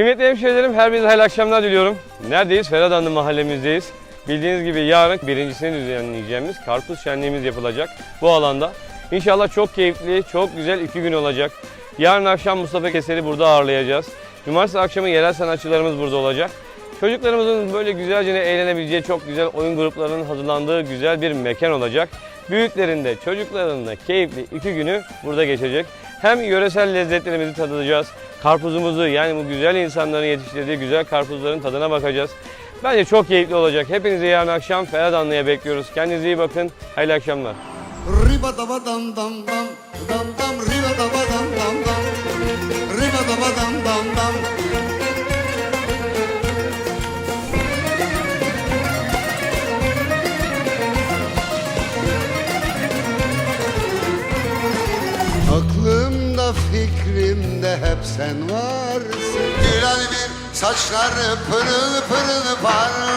Kıymetli hemşehrilerim her birinize hayırlı akşamlar diliyorum. Neredeyiz? Ferhadanlı mahallemizdeyiz. Bildiğiniz gibi yarın birincisini düzenleyeceğimiz karpuz şenliğimiz yapılacak bu alanda. İnşallah çok keyifli, çok güzel iki gün olacak. Yarın akşam Mustafa Keser'i burada ağırlayacağız. Cumartesi akşamı yerel sanatçılarımız burada olacak. Çocuklarımızın böyle güzelce eğlenebileceği çok güzel oyun gruplarının hazırlandığı güzel bir mekan olacak. Büyüklerin de çocukların da keyifli iki günü burada geçecek. Hem yöresel lezzetlerimizi tadacağız. Karpuzumuzu yani bu güzel insanların yetiştirdiği güzel karpuzların tadına bakacağız. Bence çok keyifli olacak. Hepinizi yarın akşam Ferhadanlı'ya bekliyoruz. Kendinize iyi bakın. Hayırlı akşamlar. Riba fikrimde hep sen varsın. Gülen bir saçları pırıl pırıl parlıyor